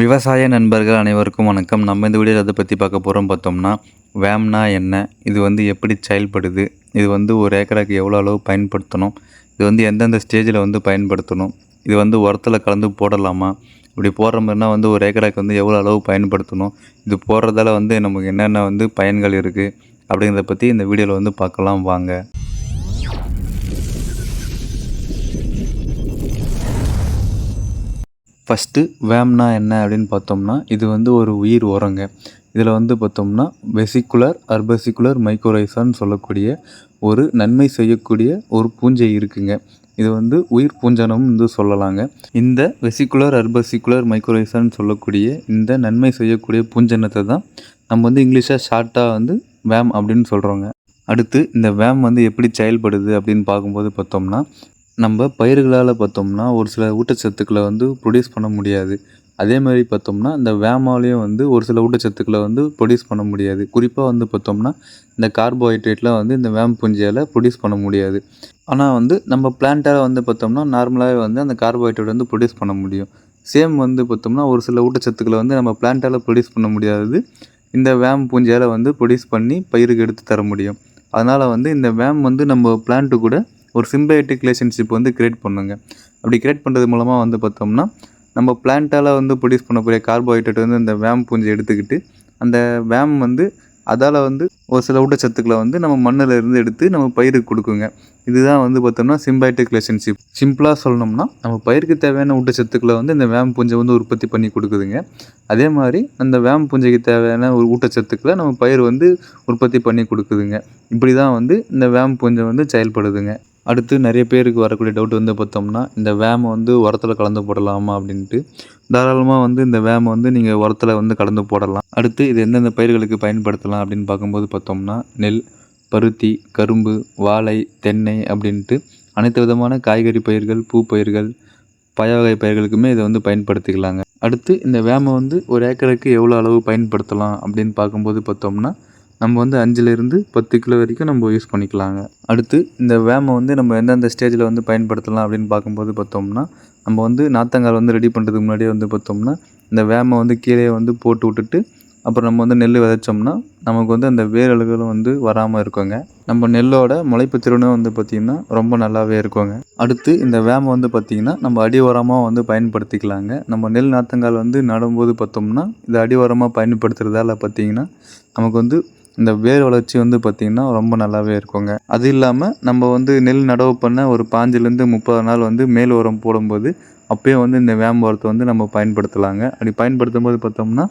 விவசாய நண்பர்கள் அனைவருக்கும் வணக்கம். நம்ம இந்த வீடியோவில் அதை பற்றி பார்க்க போகிறோம் பார்த்தோம்னா வேம்னா என்ன இது வந்து எப்படி செயல்படுது இது வந்து ஒரு ஏக்கராக்கு எவ்வளோ அளவு பயன்படுத்தணும் இது வந்து எந்தெந்த ஸ்டேஜில் வந்து பயன்படுத்தணும் இது வந்து உரத்தில் கலந்து போடலாமா இப்படி போடுற மாதிரினா வந்து ஒரு ஏக்கராக்கு வந்து எவ்வளோ அளவு பயன்படுத்தணும் இது போடுறதால வந்து நமக்கு என்னென்ன வந்து பயன்கள் இருக்குது அப்படிங்கிறத பற்றி இந்த வீடியோவில் வந்து பார்க்கலாம் வாங்க. ஃபஸ்ட்டு வேம்னா என்ன அப்படின்னு பார்த்தோம்னா இது வந்து ஒரு உயிர் உரங்க இதில் வந்து பார்த்தோம்னா வெசிகுலர் அர்பசிகுலர் மைக்ரோரைசான்னு சொல்லக்கூடிய ஒரு நன்மை செய்யக்கூடிய ஒரு பூஞ்சை இருக்குங்க. இது வந்து உயிர் பூஞ்சனம் வந்து சொல்லலாங்க. இந்த வெசிக்குலர் அர்பசிகுலர் மைக்ரோரைசான்னு சொல்லக்கூடிய இந்த நன்மை செய்யக்கூடிய பூஞ்சனத்தை தான் நம்ம வந்து இங்கிலீஷாக ஷார்ட்டாக வந்து வேம் அப்படின்னு சொல்கிறோங்க அடுத்து இந்த வேம் வந்து எப்படி செயல்படுது அப்படின்னு பார்க்கும்போது பார்த்தோம்னா நம்ம பயிர்களால் பார்த்தோம்னா ஒரு சில ஊட்டச்சத்துக்களை வந்து ப்ரொடியூஸ் பண்ண முடியாது. அதே மாதிரி பார்த்தோம்னா இந்த வேமாலையும் வந்து ஒரு சில ஊட்டச்சத்துக்களை வந்து ப்ரொடியூஸ் பண்ண முடியாது. குறிப்பாக வந்து பார்த்தோம்னா இந்த கார்போஹைட்ரேட்லாம் வந்து இந்த வேம் பூஞ்சியால் ப்ரொடியூஸ் பண்ண முடியாது. ஆனால் வந்து நம்ம பிளான்ட்டால் வந்து பார்த்தோம்னா நார்மலாகவே வந்து அந்த கார்போஹைட்ரேட் வந்து ப்ரொடியூஸ் பண்ண முடியும். சேம் வந்து பார்த்தோம்னா ஒரு சில ஊட்டச்சத்துக்களை வந்து நம்ம பிளான்ட்டால் ப்ரொடியூஸ் பண்ண முடியாது. இந்த வேம் பூஞ்சியால் வந்து ப்ரொடியூஸ் பண்ணி பயிருக்கு எடுத்து தர முடியும். அதனால் வந்து இந்த வேம் வந்து நம்ம பிளான்ட்டு கூட ஒரு சிம்பைட்டிக் ரிலேஷன்ஷிப் வந்து கிரியேட் பண்ணுங்க. அப்படி கிரியேட் பண்ணுறது மூலமாக வந்து பார்த்தோம்னா நம்ம பிளான்ட்டால் வந்து ப்ரொடியூஸ் பண்ணக்கூடிய கார்போஹைட்ரேட் வந்து இந்த வேம் பூஞ்சை எடுத்துக்கிட்டு அந்த வேம் வந்து அதால் வந்து ஒரு சில ஊட்டச்சத்துக்களை வந்து நம்ம மண்ணில் இருந்து எடுத்து நம்ம பயிருக்கு கொடுக்குங்க. இதுதான் வந்து பார்த்தோம்னா சிம்பைட்டிக் ரிலேஷன்ஷிப் சிம்பிளாக சொல்லணும்னா நம்ம பயிருக்கு தேவையான ஊட்டச்சத்துக்களை வந்து இந்த வேம் பூஞ்சை வந்து உற்பத்தி பண்ணி கொடுக்குதுங்க. அதே மாதிரி அந்த வேம் பூஞ்சைக்கு தேவையான ஒரு ஊட்டச்சத்துக்களை நம்ம பயிர் வந்து உற்பத்தி பண்ணி கொடுக்குதுங்க. இப்படி தான் வந்து இந்த வேம் பூஞ்சை வந்து செயல்படுதுங்க. அடுத்து நிறைய பேருக்கு வரக்கூடிய டவுட் வந்து பார்த்தோம்னா இந்த வேமை வந்து உரத்தில் கலந்து போடலாமா அப்படின்ட்டு. தாராளமாக வந்து இந்த வேமை வந்து நீங்கள் உரத்தில் வந்து கலந்து போடலாம். அடுத்து இது எந்தெந்த பயிர்களுக்கு பயன்படுத்தலாம் அப்படின்னு பார்க்கும்போது பார்த்தோம்னா நெல் பருத்தி கரும்பு வாழை தென்னை அப்படின்ட்டு அனைத்து விதமான காய்கறி பயிர்கள் பூ பயிர்கள் பய வகை பயிர்களுக்குமே இதை வந்து பயன்படுத்திக்கலாங்க. அடுத்து இந்த வேமை வந்து ஒரு ஏக்கருக்கு எவ்வளோ அளவு பயன்படுத்தலாம் அப்படின்னு பார்க்கும்போது பார்த்தோம்னா நம்ம வந்து அஞ்சுலேருந்து பத்து கிலோ வரைக்கும் நம்ம யூஸ் பண்ணிக்கலாங்க. அடுத்து இந்த வேமை வந்து நம்ம எந்தெந்த ஸ்டேஜில் வந்து பயன்படுத்தலாம் அப்படின்னு பார்க்கும்போது பார்த்தோம்னா நம்ம வந்து நாத்தங்கால் வந்து ரெடி பண்ணுறதுக்கு முன்னாடியே வந்து பார்த்தோம்னா இந்த வேமை வந்து கீழே வந்து போட்டு விட்டுட்டு அப்புறம் நம்ம வந்து நெல் விதைச்சோம்னா நமக்கு வந்து அந்த வேரழுகளும் வந்து வராமல் இருக்குங்க. நம்ம நெல்லோட முளைப்பு திறனும் வந்து பார்த்திங்கன்னா ரொம்ப நல்லாவே இருக்குங்க. அடுத்து இந்த வேமை வந்து பார்த்திங்கன்னா நம்ம அடி உரமாக வந்து பயன்படுத்திக்கலாங்க. நம்ம நெல் நாத்தங்கால் வந்து நடும்போது பார்த்தோம்னா இந்த அடி உரமாக பயன்படுத்துகிறதால பார்த்திங்கன்னா நமக்கு வந்து இந்த வேர் வளர்ச்சி வந்து பார்த்திங்கன்னா ரொம்ப நல்லாவே இருக்குங்க. அது இல்லாமல் நம்ம வந்து நெல் நடவு பண்ண ஒரு பாஞ்சிலேருந்து முப்பது நாள் வந்து மேல் உரம் போடும்போது அப்போயே வந்து இந்த வேம் உரத்தை வந்து நம்ம பயன்படுத்தலாங்க. அப்படி பயன்படுத்தும் போது பார்த்தோம்னா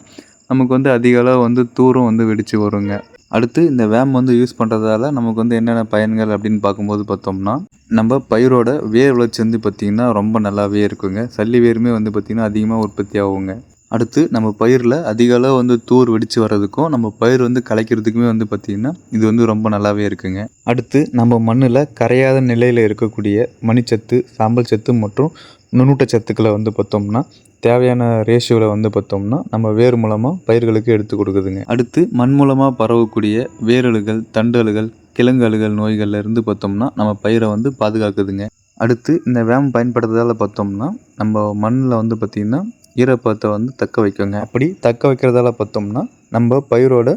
நமக்கு வந்து அதிக அளவு வந்து தூரம் வந்து வெடித்து வருங்க. அடுத்து இந்த வேம் வந்து யூஸ் பண்ணுறதால நமக்கு வந்து என்னென்ன பயன்கள் அப்படின்னு பார்க்கும்போது பார்த்தோம்னா நம்ம பயிரோட வேர் வளர்ச்சி வந்து பார்த்திங்கன்னா ரொம்ப நல்லாவே இருக்குங்க. சல்லி வேருமே வந்து பார்த்திங்கன்னா அதிகமாக உற்பத்தி ஆகுங்க. அடுத்து நம்ம பயிரில் அதிக அளவு வந்து தூர் வெடித்து வர்றதுக்கும் நம்ம பயிர் வந்து களைக்கிறதுக்குமே வந்து பார்த்திங்கன்னா இது வந்து ரொம்ப நல்லாவே இருக்குங்க. அடுத்து நம்ம மண்ணில் கரையாத நிலையில் இருக்கக்கூடிய மணிச்சத்து சாம்பல் சத்து மற்றும் நுண்ணூட்டச்சத்துக்களை வந்து பார்த்தோம்னா தேவையான ரேஷியோவில் வந்து பார்த்தோம்னா நம்ம வேர் மூலமாக பயிர்களுக்கு எடுத்து கொடுக்குதுங்க. அடுத்து மண் மூலமாக பரவக்கூடிய வேரலுகள் தண்டலுகள் கிழங்கலுகள் நோய்கள்ல இருந்து பார்த்தோம்னா நம்ம பயிரை வந்து பாதுகாக்குதுங்க. அடுத்து இந்த வேம் பயன்படுத்துறதால் பார்த்தோம்னா நம்ம மண்ணில் வந்து பார்த்திங்கன்னா ஈரப்பதத்தை வந்து தக்க வைக்குங்க. அப்படி தக்க வைக்கிறதால பார்த்தோம்னா நம்ம பயிரோட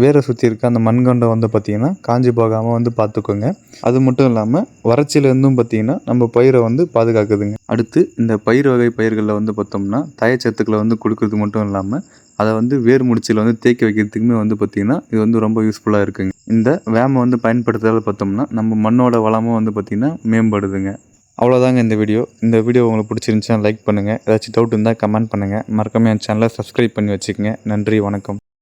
வேரை சுற்றி இருக்க அந்த மண்கண்டை வந்து பார்த்திங்கன்னா காஞ்சி போகாமல் வந்து பார்த்துக்கோங்க. அது மட்டும் இல்லாமல் வறட்சியிலேருந்தும் பார்த்திங்கன்னா நம்ம பயிரை வந்து பாதுகாக்குதுங்க. அடுத்து இந்த பயிர் வகை பயிர்களில் வந்து பார்த்தோம்னா தயச்சத்துக்களை வந்து கொடுக்கறது மட்டும் இல்லாமல் அதை வந்து வேர் முடிச்சில் வந்து தேக்கி வைக்கிறதுக்குமே வந்து பார்த்திங்கன்னா இது வந்து ரொம்ப யூஸ்ஃபுல்லாக இருக்குங்க. இந்த வேமை வந்து பயன்படுத்துறதால பார்த்தோம்னா நம்ம மண்ணோட வளமும் வந்து பார்த்திங்கன்னா மேம்படுதுங்க. அவ்வளோதாங்க இந்த வீடியோ. இந்த வீடியோ உங்களுக்கு பிடிச்சிருந்துச்சுன்னா லைக் பண்ணுங்கள் ஏதாச்சும் டவுட் இருந்தால் கமெண்ட் பண்ணுங்கள் மறக்காம என் சேனலை சப்ஸ்கிரைப் பண்ணி வச்சுக்கோங்க. நன்றி வணக்கம்.